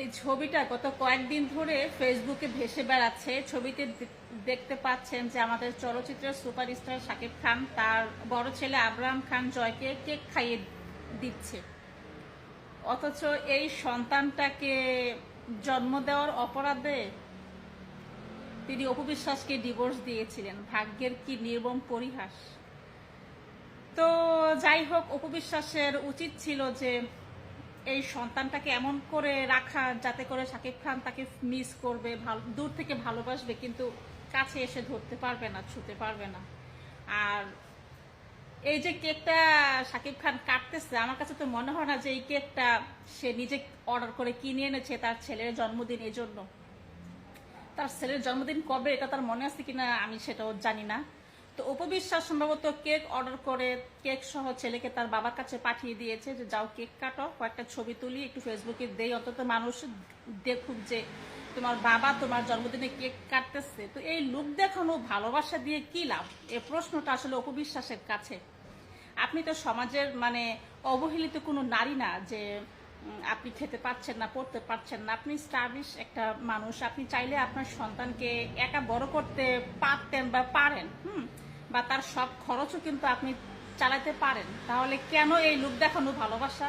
এই ছবিটা গত কয়েকদিন ধরে ফেসবুকে ভেসে বেড়াচ্ছে। ছবিতে দেখতে পাচ্ছেন যে আমাদের চলচ্চিত্রের সুপারস্টার শাকিব খান, তার বড় ছেলে আব্রাহাম খান জয়কে কেক খাইয়ে দিচ্ছে। অথচ এই সন্তানটাকে জন্ম দেওয়ার অপরাধে তিনি অপবিশ্বাসকে ডিভোর্স দিয়েছিলেন। ভাগ্যের কি নির্মম পরিহাস। তো যাই হোক অপবিশ্বাসের উচিত ছিল যে এই সন্তানটাকে এমন করে রাখা যাতে করে শাকিব খান তাকে মিস করবে, ভালো, দূর থেকে ভালোবাসবে, কিন্তু কাছে এসে ধরতে পারবে না, ছুতে পারবে না। আর এই যে কেকটা শাকিব খান কাটতেছে, আমার কাছে তো মনে হয় না যে এই কেকটা সে নিজে অর্ডার করে কিনে এনেছে তার ছেলের জন্মদিন এই জন্য। তার ছেলের জন্মদিন কবে, এটা তার মনে আছে কিনা আমি সেটাও জানি না। তো উপবিশ্বাস সম্ভবত কেক অর্ডার করে কেক সহ ছেলেকে তার বাবার কাছে পাঠিয়ে দিয়েছে যে, যাও কেক কাটো, কয়েকটা ছবি তুলি, একটু ফেসবুকে দেই, অন্তত মানুষ দেখুক যে তোমার বাবা তোমার জন্মদিনে কেক কাটতেছে। তো এই লুক দেখানো, ভালোবাসা দিয়ে কি লাভ? এ প্রশ্নটা আসলে অপবিশ্বাসের কাছে। আপনি তো সমাজের মানে অবহেলিত কোনো নারী না যে আপনি খেতে পাচ্ছেন না, পড়তে পারছেন না। আপনি স্টাবলিশ একটা মানুষ। আপনি চাইলে আপনার সন্তানকে একা বড় করতে পারতেন বা পারেন, হুম? বা তার সব খরচও কিন্তু আপনি চালাতে পারেন। তাহলে কেন এই লোক দেখানো ভালোবাসা?